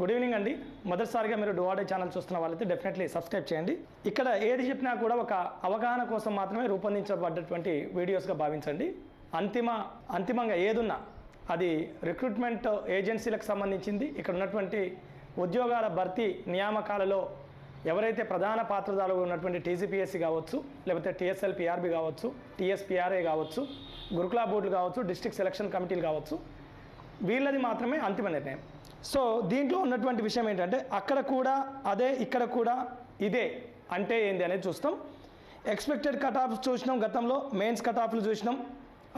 Good evening అండి. మొదటిసారిగా మీరు డువాడే ఛానల్ చూస్తున్న వాళ్ళైతే డెఫినెట్లీ సబ్స్క్రైబ్ చేయండి. ఇక్కడ ఏది చెప్పినా కూడా ఒక అవగాహన కోసం మాత్రమే రూపొందించబడ్డటువంటి వీడియోస్గా భావించండి. అంతిమ అంతిమంగా ఏదున్నా అది రిక్రూట్మెంట్ ఏజెన్సీలకు సంబంధించింది. ఇక్కడ ఉన్నటువంటి ఉద్యోగాల భర్తీ నియామకాలలో ఎవరైతే ప్రధాన పాత్రదారులు ఉన్నటువంటి టీజీపీఎస్సీ కావచ్చు లేకపోతే టీఎస్ఎల్పిఆర్బి కావచ్చు టీఎస్పిఆర్ఏ కావచ్చు గురుకులా బోర్డులు కావచ్చు డిస్ట్రిక్ట్ సెలక్షన్ కమిటీలు కావచ్చు వీళ్ళది మాత్రమే అంతిమ నిర్ణయం. సో దీంట్లో ఉన్నటువంటి విషయం ఏంటంటే అక్కడ కూడా అదే ఇక్కడ కూడా ఇదే అంటే ఏంది అనేది చూస్తాం. ఎక్స్పెక్టెడ్ కట్ ఆఫ్ చూసినాం గతంలో మెయిన్స్ కట్ ఆఫ్లు చూసినాం.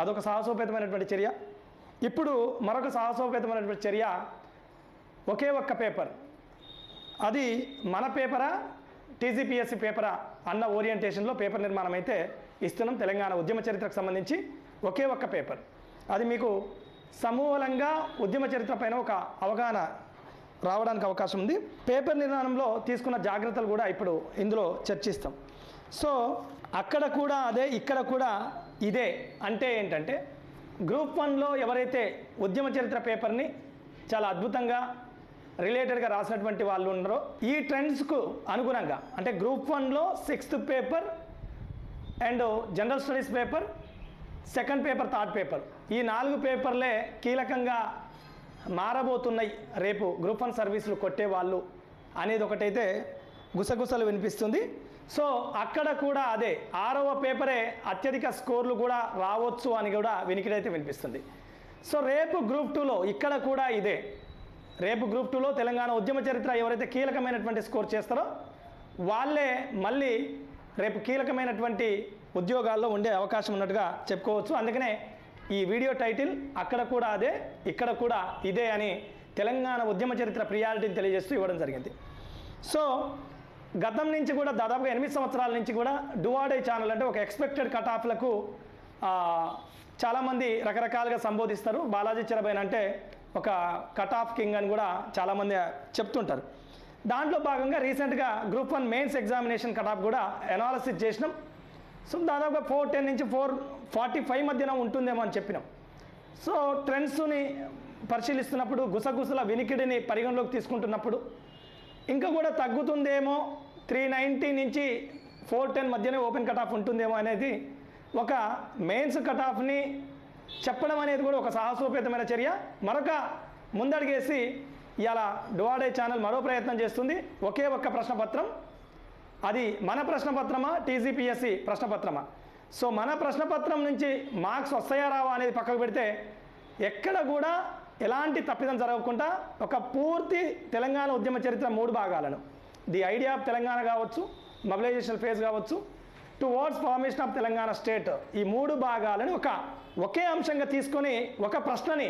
అదొక సాహసోపేతమైనటువంటి చర్య. ఇప్పుడు మరొక సాహసోపేతమైనటువంటి చర్య ఒకే ఒక్క పేపర్. అది మన పేపరా టీజీపీఎస్సీ పేపరా అన్న ఓరియంటేషన్లో పేపర్ నిర్మాణం అయితే ఇస్తున్నాం తెలంగాణ ఉద్యమ చరిత్రకు సంబంధించి ఒకే ఒక్క పేపర్. అది మీకు సమూలంగా ఉద్యమ చరిత్ర పైన ఒక అవగాహన రావడానికి అవకాశం ఉంది. పేపర్ నిర్మాణంలో తీసుకున్న జాగ్రత్తలు కూడా ఇప్పుడు ఇందులో చర్చిస్తాం. సో అక్కడ కూడా అదే ఇక్కడ కూడా ఇదే అంటే ఏంటంటే గ్రూప్ వన్లో ఎవరైతే ఉద్యమ చరిత్ర పేపర్ని చాలా అద్భుతంగా రిలేటెడ్గా రాసినటువంటి వాళ్ళు ఉన్నారో ఈ ట్రెండ్స్కు అనుగుణంగా అంటే గ్రూప్ వన్లో sixth paper and general studies paper second paper third paper. ఈ నాలుగు పేపర్లే కీలకంగా మారబోతున్నాయి. రేపు గ్రూప్ వన్ సర్వీసులు కొట్టే వాళ్ళు అనేది ఒకటైతే గుసగుసలు వినిపిస్తుంది. సో అక్కడ కూడా అదే ఆరవ పేపరే అత్యధిక స్కోర్లు కూడా రావచ్చు అని కూడా వినికిడైతే వినిపిస్తుంది. సో రేపు గ్రూప్ టూలో ఇక్కడ కూడా ఇదే. రేపు గ్రూప్ టూలో తెలంగాణ ఉద్యమ చరిత్ర ఎవరైతే కీలకమైనటువంటి స్కోర్ చేస్తారో వాళ్ళే మళ్ళీ రేపు కీలకమైనటువంటి ఉద్యోగాల్లో ఉండే అవకాశం ఉన్నట్టుగా చెప్పుకోవచ్చు. అందుకనే ఈ వీడియో టైటిల్ అక్కడ కూడా అదే ఇక్కడ కూడా ఇదే అని తెలంగాణ ఉద్యమ చరిత్ర ప్రియారిటీని తెలియజేస్తూ ఇవ్వడం జరిగింది. సో గతం నుంచి కూడా దాదాపుగా ఎనిమిది సంవత్సరాల నుంచి కూడా డువాడే ఛానల్ అంటే ఒక ఎక్స్పెక్టెడ్ కట్ ఆఫ్లకు చాలామంది రకరకాలుగా సంబోధిస్తారు. బాలాజీ చిరబైన్ అంటే ఒక కట్ ఆఫ్ కింగ్ అని కూడా చాలామంది చెప్తుంటారు. దాంట్లో భాగంగా రీసెంట్గా group one mains examination cut off కూడా అనాలసిస్ చేసినాం. సో దాదాపుగా ఫోర్ టెన్ నుంచి ఫోర్ ఫార్టీ ఫైవ్ మధ్యన ఉంటుందేమో అని చెప్పినాం. సో ట్రెండ్స్ని పరిశీలిస్తున్నప్పుడు గుసగుసల వినికిడిని పరిగణలోకి తీసుకుంటున్నప్పుడు ఇంకా కూడా తగ్గుతుందేమో త్రీ నైంటీ నుంచి ఫోర్ టెన్ మధ్యనే ఓపెన్ కట్ ఆఫ్ ఉంటుందేమో అనేది ఒక మెయిన్స్ కట్ ఆఫ్ని చెప్పడం అనేది కూడా ఒక సాహసోపేతమైన చర్య. మరొక ముందడిగేసి ఇలా డువాడే ఛానల్ మరో ప్రయత్నం చేస్తుంది. ఒకే ఒక్క ప్రశ్నపత్రం అది మన ప్రశ్నపత్రమా? టీజీపీఎస్సి ప్రశ్నపత్రమా? సో మన ప్రశ్నపత్రం నుంచి మార్క్స్ వస్తాయా రావా అనేది పక్కకు పెడితే ఎక్కడ కూడా ఎలాంటి తప్పిదం జరగకుండా ఒక పూర్తి తెలంగాణ ఉద్యమ చరిత్ర మూడు భాగాలను. ది ఐడియా ఆఫ్ తెలంగాణ కావచ్చు మొబిలైజేషన్ ఫేజ్ కావచ్చు towards formation of Telangana state ఈ మూడు భాగాలను ఒక ఒకే అంశంగా తీసుకొని ఒక ప్రశ్నని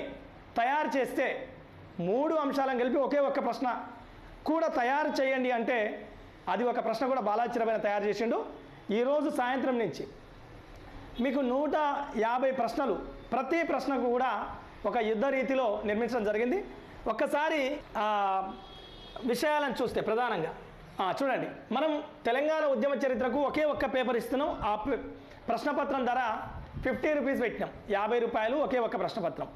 తయారు చేస్తే మూడు అంశాలను కలిపి ఒకే ఒక్క ప్రశ్న కూడా తయారు చేయండి అంటే అది ఒక ప్రశ్న కూడా బాలాచిరమైన తయారు చేసిండు. ఈరోజు సాయంత్రం నుంచి మీకు నూట యాభై ప్రశ్నలు ప్రతి ప్రశ్నకు కూడా ఒక యుద్ధ రీతిలో నిర్మించడం జరిగింది. ఒక్కసారి విషయాలను చూస్తే ప్రధానంగా. చూడండి. మనం తెలంగాణ ఉద్యమ చరిత్రకు ఒకే ఒక్క పేపర్ ఇస్తున్నాం. ఆ ప్రశ్నపత్రం ధర ఫిఫ్టీ రూపీస్ పెట్టినాం. యాభై రూపాయలు ఒకే ఒక్క ప్రశ్నపత్రం.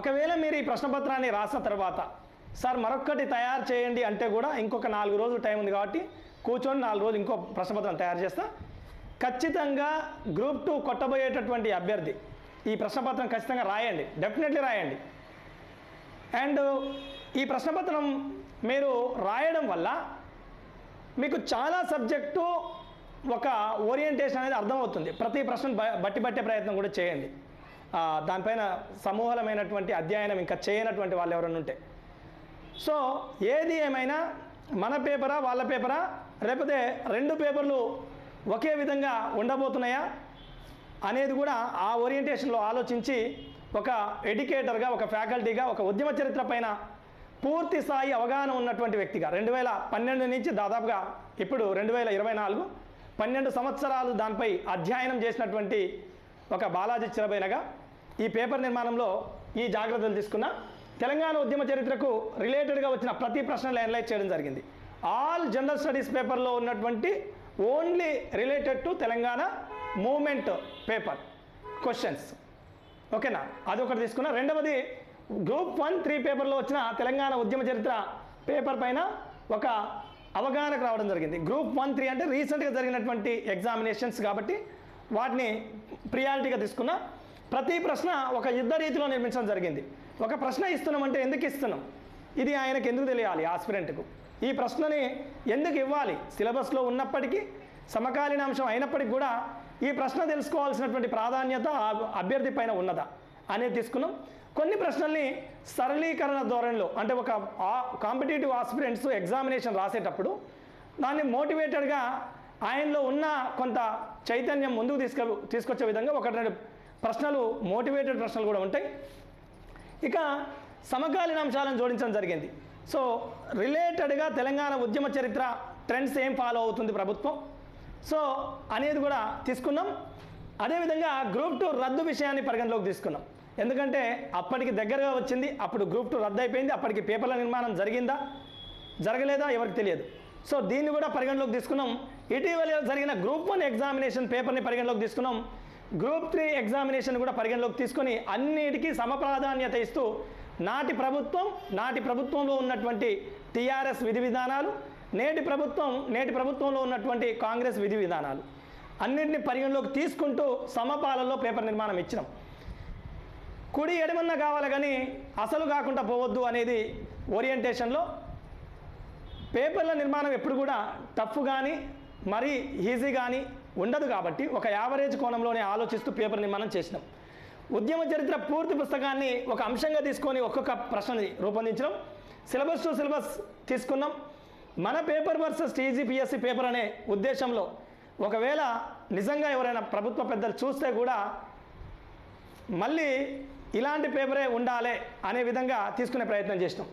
ఒకవేళ మీరు ఈ ప్రశ్నపత్రాన్ని రాసిన తర్వాత సార్ మరొక్కటి తయారు చేయండి అంటే కూడా ఇంకొక నాలుగు రోజులు టైం ఉంది కాబట్టి కూర్చొని నాలుగు రోజులు ఇంకో ప్రశ్నపత్రం తయారు చేస్తా. ఖచ్చితంగా గ్రూప్ టూ కొట్టబోయేటటువంటి అభ్యర్థి ఈ ప్రశ్నపత్రం ఖచ్చితంగా రాయండి. డెఫినెట్లీ రాయండి. అండ్ ఈ ప్రశ్నపత్రం మీరు రాయడం వల్ల మీకు చాలా సబ్జెక్టు ఒక ఓరియంటేషన్ అనేది అర్థమవుతుంది. ప్రతి ప్రశ్న బ- బట్టి పట్టే ప్రయత్నం కూడా చేయండి. దానిపైన సమూహలమైనటువంటి అధ్యయనం ఇంకా చేయనటువంటి వాళ్ళు ఎవరైనా ఉంటే. సో ఏది ఏమైనా మన పేపరా వాళ్ళ పేపరా? లేకపోతే రెండు పేపర్లు ఒకే విధంగా ఉండబోతున్నాయా? అనేది కూడా ఆ ఓరియంటేషన్లో ఆలోచించి ఒక ఎడ్యుకేటర్గా ఒక ఫ్యాకల్టీగా ఒక ఉద్యమ చరిత్ర పైన పూర్తి స్థాయి అవగాహన ఉన్నటువంటి వ్యక్తిగా రెండు వేల పన్నెండు నుంచి దాదాపుగా ఇప్పుడు రెండు వేల ఇరవై నాలుగు పన్నెండు సంవత్సరాలు దానిపై అధ్యయనం చేసినటువంటి ఒక బాలాజీ చిరబైనగా ఈ పేపర్ నిర్మాణంలో ఈ జాగ్రత్తలు తీసుకున్న తెలంగాణ ఉద్యమ చరిత్రకు రిలేటెడ్గా వచ్చిన ప్రతి ప్రశ్నలు అనలైజ్ చేయడం జరిగింది. ఆల్ జనరల్ స్టడీస్ పేపర్లో ఉన్నటువంటి only related to Telangana movement paper questions ఓకేనా అది ఒకటి తీసుకున్నా. రెండవది గ్రూప్ వన్ త్రీ పేపర్లో వచ్చిన తెలంగాణ ఉద్యమ చరిత్ర పేపర్ పైన ఒక అవగాహనకు రావడం జరిగింది. గ్రూప్ వన్ త్రీ అంటే రీసెంట్గా జరిగినటువంటి ఎగ్జామినేషన్స్ కాబట్టి వాటిని ప్రియారిటీగా తీసుకున్న. ప్రతి ప్రశ్న ఒక యుద్ధ రీతిలో నిర్మించడం జరిగింది. ఒక ప్రశ్న ఇస్తున్నామంటే ఎందుకు ఇస్తున్నాం? ఇది ఆయనకు ఎందుకు తెలియాలి ఆస్పిరెంట్కు? ఈ ప్రశ్నని ఎందుకు ఇవ్వాలి? సిలబస్లో ఉన్నప్పటికీ సమకాలీన అంశం అయినప్పటికీ కూడా ఈ ప్రశ్న తెలుసుకోవాల్సినటువంటి ప్రాధాన్యత అభ్యర్థి పైన ఉన్నదా అనేది తీసుకున్నాం. కొన్ని ప్రశ్నల్ని సరళీకరణ ధోరణిలో అంటే ఒక కాంపిటేటివ్ ఆస్పిరెంట్స్ ఎగ్జామినేషన్ రాసేటప్పుడు దాన్ని మోటివేటెడ్గా ఆయనలో ఉన్న కొంత చైతన్యం ముందుకు తీసుకు తీసుకొచ్చే విధంగా ఒకటి రెండు ప్రశ్నలు మోటివేటెడ్ ప్రశ్నలు కూడా ఉంటాయి. ఇక సమకాలీన అంశాలను జోడించడం జరిగింది. సో రిలేటెడ్గా తెలంగాణ ఉద్యమ చరిత్ర ట్రెండ్స్ ఏం ఫాలో అవుతుంది ప్రభుత్వం? సో అనేది కూడా తీసుకున్నాం. అదేవిధంగా గ్రూప్ టూ రద్దు విషయాన్ని పరిగణలోకి తీసుకున్నాం. ఎందుకంటే అప్పటికి దగ్గరగా వచ్చింది అప్పుడు గ్రూప్ టూ రద్దు అయిపోయింది అప్పటికి పేపర్ల నిర్మాణం జరిగిందా? జరగలేదా? ఎవరికి తెలియదు. సో దీన్ని కూడా పరిగణలోకి తీసుకున్నాం. ఇటీవల జరిగిన గ్రూప్ వన్ ఎగ్జామినేషన్ పేపర్ని పరిగణలోకి తీసుకున్నాం. గ్రూప్ త్రీ ఎగ్జామినేషన్ కూడా పరిగణలోకి తీసుకొని అన్నిటికీ సమప్రాధాన్యత ఇస్తూ నాటి ప్రభుత్వం నాటి ప్రభుత్వంలో ఉన్నటువంటి టీఆర్ఎస్ విధి విధానాలు నేటి ప్రభుత్వం నేటి ప్రభుత్వంలో ఉన్నటువంటి కాంగ్రెస్ విధి విధానాలు. అన్నింటిని పరిగణలోకి తీసుకుంటూ సమపాలలో పేపర్ నిర్మాణం ఇచ్చినాం. కుడి ఎడమన్నా కావాలి కానీ అసలు కాకుండా పోవద్దు అనేది ఓరియంటేషన్లో పేపర్ల నిర్మాణం ఎప్పుడు కూడా టఫ్ కానీ మరీ ఈజీ కానీ ఉండదు కాబట్టి ఒక యావరేజ్ కోణంలోనే ఆలోచిస్తూ పేపర్ నిర్మాణం చేసినాం. ఉద్యమ చరిత్ర పూర్తి పుస్తకాన్ని ఒక అంశంగా తీసుకొని ఒక్కొక్క ప్రశ్నని రూపొందించడం సిలబస్ టు సిలబస్ తీసుకున్నాం. మన పేపర్ వర్సెస్ టీజీపీఎస్సీ పేపర్ అనే ఉద్దేశంలో ఒకవేళ నిజంగా ఎవరైనా ప్రభుత్వ పెద్దలు చూస్తే కూడా మళ్ళీ ఇలాంటి పేపరే ఉండాలి అనే విధంగా తీసుకునే ప్రయత్నం చేసినాం.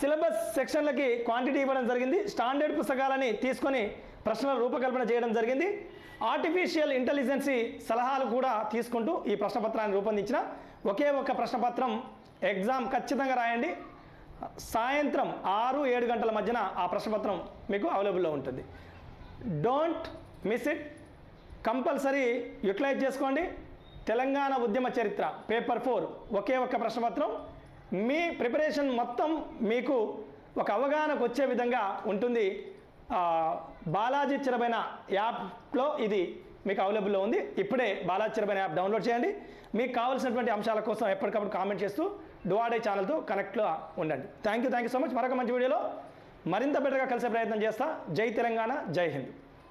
సిలబస్ సెక్షన్లకి క్వాంటిటీ ఇవ్వడం జరిగింది. స్టాండర్డ్ పుస్తకాలని తీసుకొని ప్రశ్నల రూపకల్పన చేయడం జరిగింది. ఆర్టిఫిషియల్ ఇంటెలిజెన్సీ సలహాలు కూడా తీసుకుంటూ ఈ ప్రశ్నపత్రాన్ని రూపొందించిన ఒకే ఒక్క ప్రశ్నపత్రం ఎగ్జామ్ ఖచ్చితంగా రాయండి. సాయంత్రం ఆరు ఏడు గంటల మధ్యన ఆ ప్రశ్నపత్రం మీకు అవైలబుల్లో ఉంటుంది. Don't miss it compulsory utilize చేసుకోండి. తెలంగాణ ఉద్యమ చరిత్ర పేపర్ ఫోర్ ఒకే ఒక్క ప్రశ్నపత్రం. మీ ప్రిపరేషన్ మొత్తం మీకు ఒక అవగాహనకు వచ్చే విధంగా ఉంటుంది. బాలాజీ చిరబైన యాప్లో ఇది మీకు అవైలబుల్లో ఉంది. ఇప్పుడే బాలాజీ చిరబైన యాప్ డౌన్లోడ్ చేయండి. మీకు కావాల్సినటువంటి అంశాల కోసం ఎప్పటికప్పుడు కామెంట్ చేస్తూ డువాడే ఛానల్తో కనెక్ట్లో ఉండండి. Thank you thank you so much. మరొక మంచి వీడియోలో మరింత బెటర్గా కలిసే ప్రయత్నం చేస్తా. జై తెలంగాణ జై హింద్.